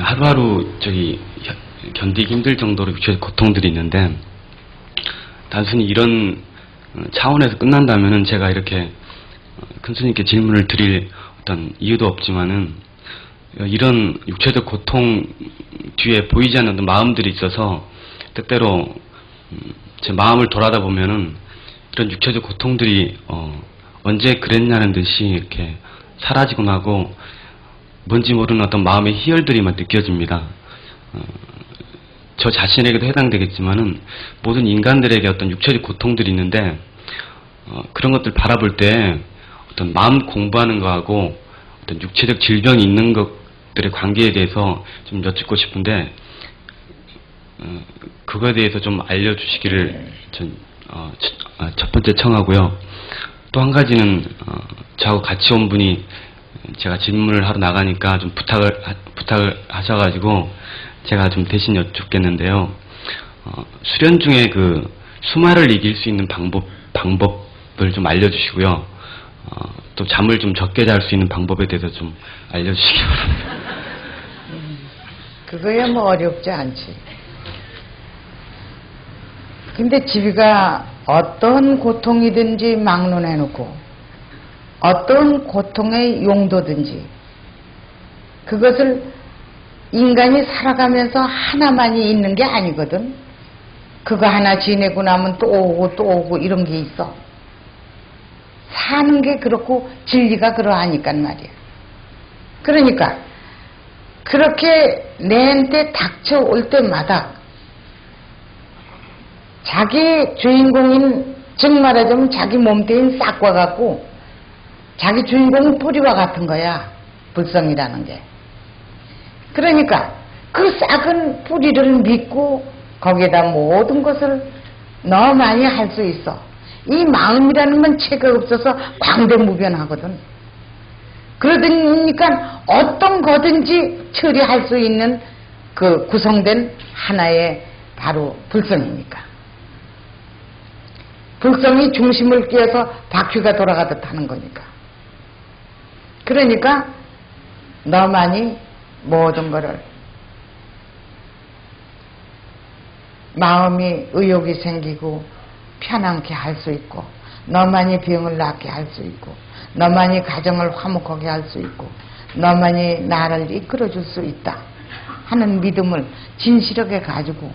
하루하루 저기 혀- 견디기 힘들 정도로 육체 고통들이 있는데 단순히 이런 어, 차원에서 끝난다면은 제가 이렇게 어, 큰 스님께 질문을 드릴 어떤 이유도 없지만은 어, 이런 육체적 고통 뒤에 보이지 않는 마음들이 있어서 때때로 음, 제 마음을 돌아다 보면은 이런 육체적 고통들이 어, 언제 그랬냐는 듯이 이렇게 사라지고 나고 뭔지 모르는 어떤 마음의 희열들이만 느껴집니다. 어, 저 자신에게도 해당되겠지만은 모든 인간들에게 어떤 육체적 고통들이 있는데 어, 그런 것들 바라볼 때 어떤 마음 공부하는 거하고 어떤 육체적 질병이 있는 것들의 관계에 대해서 좀 여쭙고 싶은데 어, 그거에 대해서 좀 알려주시기를 전, 어, 첫, 아, 첫 번째 청하고요. 또 한 가지는 어, 저하고 같이 온 분이 제가 질문을 하러 나가니까 좀 부탁을 하, 부탁을 하셔가지고 제가 좀 대신 여쭙겠는데요. 어, 수련 중에 그 수마를 이길 수 있는 방법 방법을 좀 알려주시고요. 어, 또 잠을 좀 적게 잘 수 있는 방법에 대해서 좀 알려주시기 바랍니다. 그거야 뭐 어렵지 않지. 근데 집이가 어떤 고통이든지 막론해놓고 어떤 고통의 용도든지 그것을 인간이 살아가면서 하나만이 있는 게 아니거든. 그거 하나 지내고 나면 또 오고 또 오고 이런 게 있어. 사는 게 그렇고 진리가 그러하니까 말이야. 그러니까 그렇게 내한테 닥쳐올 때마다 자기 주인공인 즉 말하자면 자기 몸뚱인 싹과 같고 자기 주인공은 뿌리와 같은 거야 불성이라는 게 그러니까 그 싹은 뿌리를 믿고 거기에다 모든 것을 너무 많이 할 수 있어 이 마음이라는 건 체가 없어서 광대무변하거든 그러니까 어떤 거든지 처리할 수 있는 그 구성된 하나의 바로 불성이니까. 불성이 중심을 끼워서 바퀴가 돌아가듯 하는 거니까. 그러니까 너만이 모든 거를 마음이 의욕이 생기고 편안케 할 수 있고 너만이 병을 낫게 할 수 있고 너만이 가정을 화목하게 할 수 있고 너만이 나를 이끌어 줄 수 있다 하는 믿음을 진실하게 가지고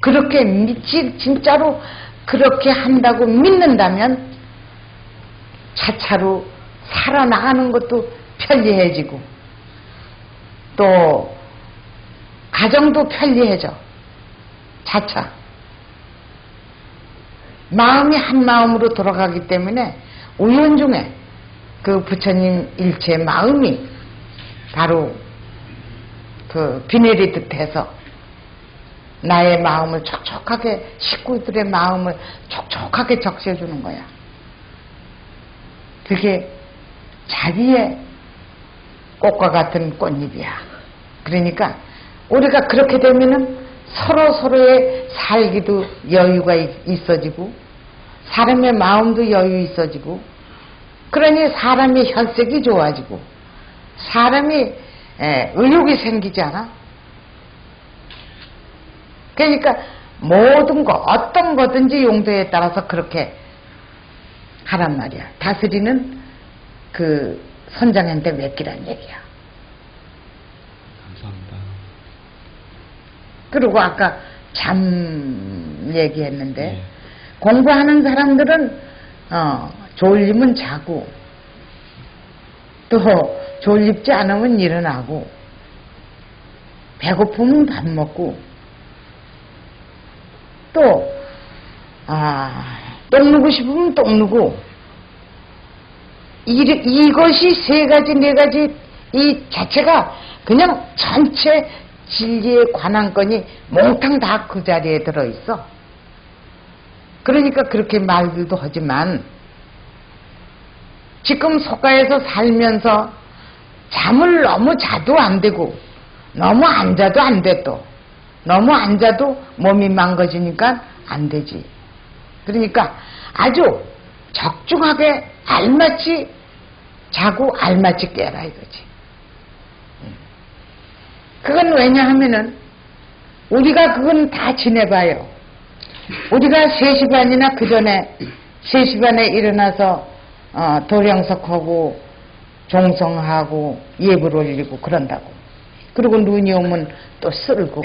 그렇게 믿지 진짜로 그렇게 한다고 믿는다면 차차로 살아나가는 것도 편리해지고 또 가정도 편리해져 차차 마음이 한 마음으로 돌아가기 때문에 우연 중에 그 부처님 일체 마음이 바로 그 비 내리듯 해서 나의 마음을 촉촉하게 식구들의 마음을 촉촉하게 적셔주는 거야. 그게 자기의 꽃과 같은 꽃잎이야. 그러니까 우리가 그렇게 되면은 서로 서로의 살기도 여유가 있- 있어지고 사람의 마음도 여유 있어지고 그러니 사람의 혈색이 좋아지고 사람이 에, 의욕이 생기지 않아? 그러니까 모든 거 어떤 거든지 용도에 따라서 그렇게 하란 말이야. 다스리는 그 선장한테 맡기란 얘기야. 감사합니다. 그리고 아까 잠 얘기했는데 예. 공부하는 사람들은 어, 졸리면 자고 또 졸립지 않으면 일어나고 배고프면 밥 먹고 또 아, 똥 누고 싶으면 똥 누고 이, 이것이 세 가지 네 가지 이 자체가 그냥 전체 진리의 관한권이 몽탕 다 그 자리에 들어있어. 그러니까 그렇게 말들도 하지만 지금 속가에서 살면서 잠을 너무 자도 안 되고 너무 안 자도 안 돼 또. 너무 안 자도 몸이 망가지니까 안 되지. 그러니까 아주 적중하게 알맞이 자고 알맞이 깨라 이거지. 그건 왜냐하면은 우리가 그건 다 지내봐요. 우리가 3시 반이나 그 전에 3시 반에 일어나서 어, 도량석하고 종성하고 예불 올리고 그런다고. 그리고 눈이 오면 또 쓸고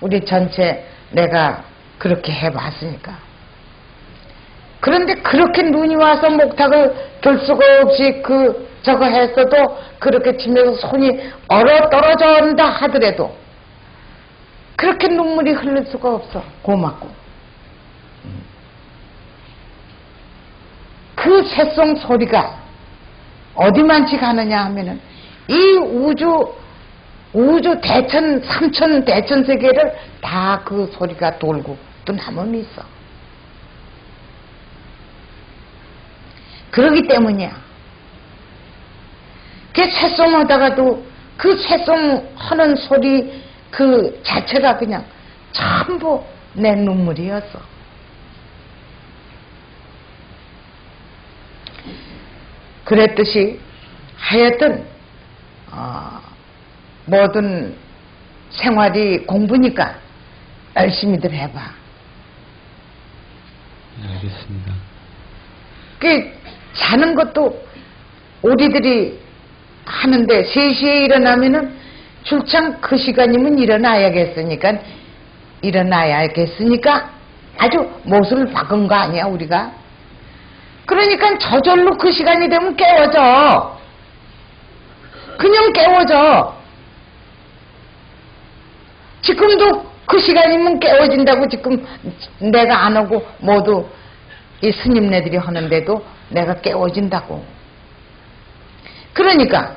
우리 전체 내가 그렇게 해봤으니까. 그런데 그렇게 눈이 와서 목탁을 들 수가 없이 그 저거 했어도 그렇게 치면서 손이 얼어 떨어져온다 하더라도 그렇게 눈물이 흘릴 수가 없어 고맙고 그 새송 소리가 어디만치 가느냐 하면은 이 우주 우주 대천 삼천 대천 세계를 다 그 소리가 돌고 또 남음이 있어. 그러기 때문이야. 그 새송하다가도 그 새송 하는 소리 그 자체가 그냥 전부 내 눈물이었어. 그랬듯이 하여튼 어, 모든 생활이 공부니까 열심히들 해봐. 네, 알겠습니다. 그 자는 것도 우리들이 하는데 3시에 일어나면은 출장 그 시간이면 일어나야겠으니까 일어나야겠으니까 아주 못을 박은 거 아니야 우리가. 그러니까 저절로 그 시간이 되면 깨워져. 그냥 깨워져. 지금도 그 시간이면 깨워진다고 지금 내가 안 오고 모두 이 스님네들이 하는데도 내가 깨워진다고. 그러니까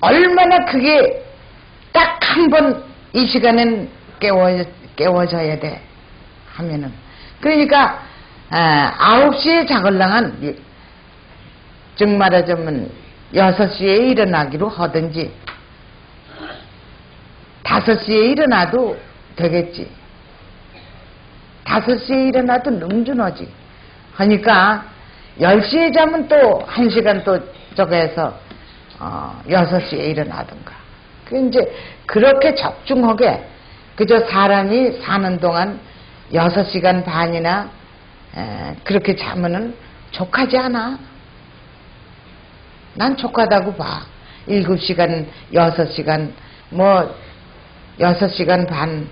얼마나 그게 딱 한 번 이 시간엔 깨워, 깨워져야 돼 하면은 그러니까 아, 아홉 시에 자글랑한 즉 말하자면 여섯 시에 일어나기로 하든지 다섯 시에 일어나도 되겠지. 다섯 시에 일어나도 능준하지. 하니까 10시에 자면 또 1시간 또 저거 해서 어, 6시에 일어나든가. 그 이제 그렇게 적중하게 그저 사람이 사는 동안 6시간 반이나 에, 그렇게 자면은 족하지 않아. 난 족하다고 봐. 7시간, 6시간, 뭐 6시간 반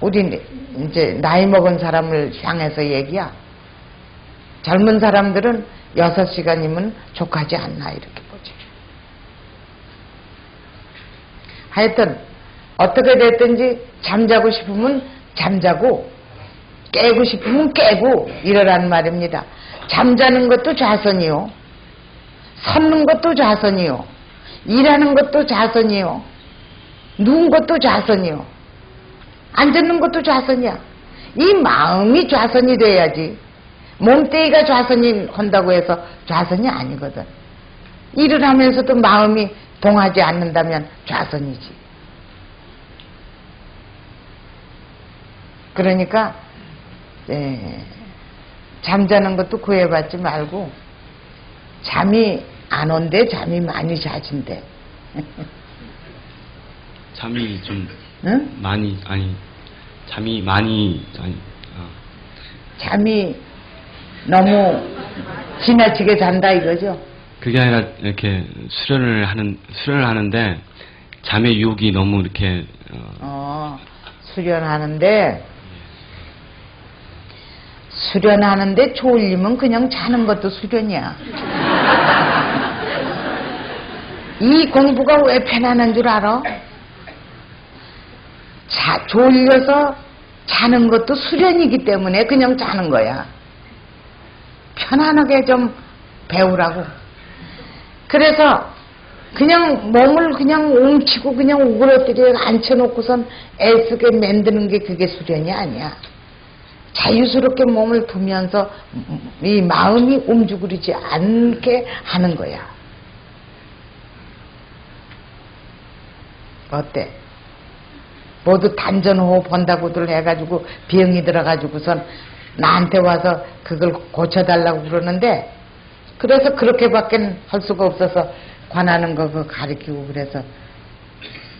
우리 이제 나이 먹은 사람을 향해서 얘기야. 젊은 사람들은 6시간이면 족하지 않나 이렇게 보지. 하여튼 어떻게 됐든지 잠자고 싶으면 잠자고 깨고 싶으면 깨고 이러란 말입니다. 잠자는 것도 좌선이요. 섰는 것도 좌선이요. 일하는 것도 좌선이요. 누운 것도 좌선이요. 앉는 것도 좌선이야. 이 마음이 좌선이 돼야지. 몸뚱이가 좌선이 한다고 해서 좌선이 아니거든. 일을 하면서도 마음이 동하지 않는다면 좌선이지. 그러니까 예, 잠자는 것도 구해받지 말고 잠이 안 온대 잠이 많이 자진대. 잠이 좀 응? 많이 아니 잠이 많이 아니 어, 잠이 너무 지나치게 잔다 이거죠. 그게 아니라 이렇게 수련을 하는 수련을 하는데 잠의 유혹이 너무 이렇게 어, 어, 수련하는데 수련하는데 졸리면 그냥 자는 것도 수련이야. 이 공부가 왜 편안한 줄 알아? 자, 졸려서 자는 것도 수련이기 때문에 그냥 자는 거야. 편안하게 좀 배우라고. 그래서 그냥 몸을 그냥 웅치고 그냥 우그러뜨려 앉혀놓고선 애쓰게 만드는 게 그게 수련이 아니야. 자유스럽게 몸을 두면서 이 마음이 움직이지 않게 하는 거야. 어때? 모두 단전호흡 한다고들 해가지고 병이 들어가지고선 나한테 와서 그걸 고쳐달라고 그러는데 그래서 그렇게밖에 할 수가 없어서 관하는 거 가르치고 그래서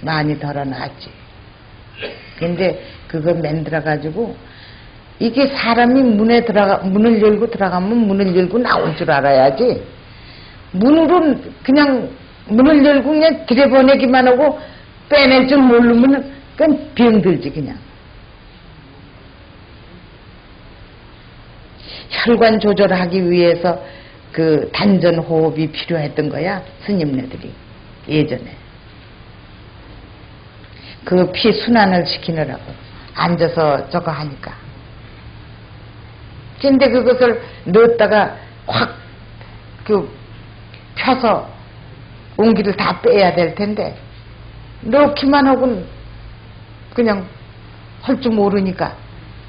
많이 덜어놨지. 근데 그거 만들어 가지고 이게 사람이 문에 들어가 문을 열고 들어가면 문을 열고 나올 줄 알아야지. 문으로 그냥 문을 열고 그냥 들여보내기만 하고 빼낼 줄 모르면 그건 병들지 그냥. 혈관 조절하기 위해서 그 단전 호흡이 필요했던 거야 스님네들이 예전에. 그 피 순환을 시키느라고 앉아서 저거 하니까. 근데 그것을 넣었다가 확 그 펴서 온기를 다 빼야 될 텐데 넣기만 하고는 그냥 할 줄 모르니까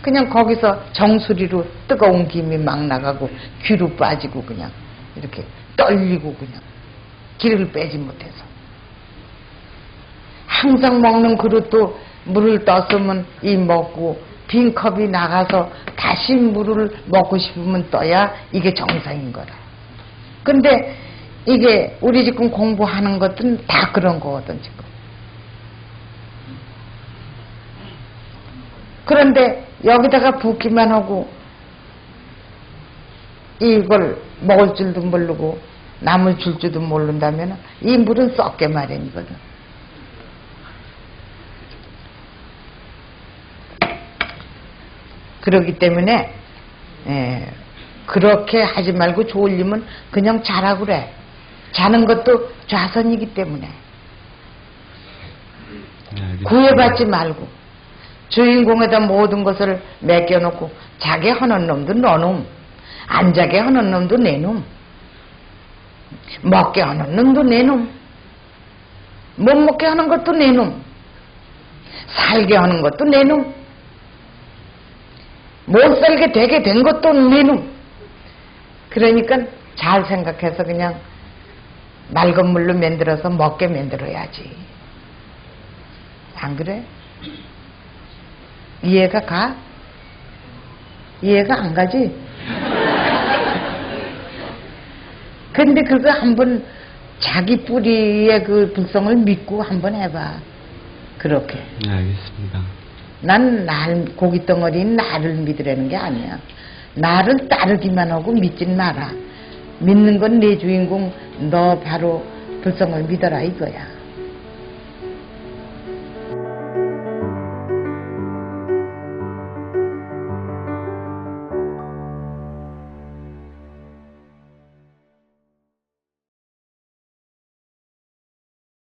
그냥 거기서 정수리로 뜨거운 김이 막 나가고 귀로 빠지고 그냥 이렇게 떨리고 그냥 기를 빼지 못해서 항상 먹는 그릇도 물을 떴으면 이 먹고 빈 컵이 나가서 다시 물을 먹고 싶으면 떠야 이게 정상인 거라. 근데 이게 우리 지금 공부하는 것은 다 그런 거거든 지금. 그런데 여기다가 붓기만 하고 이걸 먹을 줄도 모르고 남을 줄 줄도 모른다면 이 물은 썩게 마련이거든. 그렇기 때문에 예, 그렇게 하지 말고 졸리면 그냥 자라 그래. 자는 것도 좌선이기 때문에 네. 구애받지 말고 주인공에다 모든 것을 맡겨놓고 자게 하는 놈도 너놈 안 자게 하는 놈도 내놈 먹게 하는 놈도 내놈 못 먹게 하는 것도 내놈 살게 하는 것도 내놈 못 살게 되게 된 것도 내놈 그러니까 잘 생각해서 그냥 맑은 물로 만들어서 먹게 만들어야지 안 그래? 이해가 가? 이해가 안 가지? 근데 그거 한번 자기 뿌리의 그 불성을 믿고 한번 해봐. 그렇게. 네, 알겠습니다. 난 날, 고기 덩어리인 나를 믿으라는 게 아니야. 나를 따르기만 하고 믿진 마라. 믿는 건 내 주인공, 너 바로 불성을 믿어라 이거야.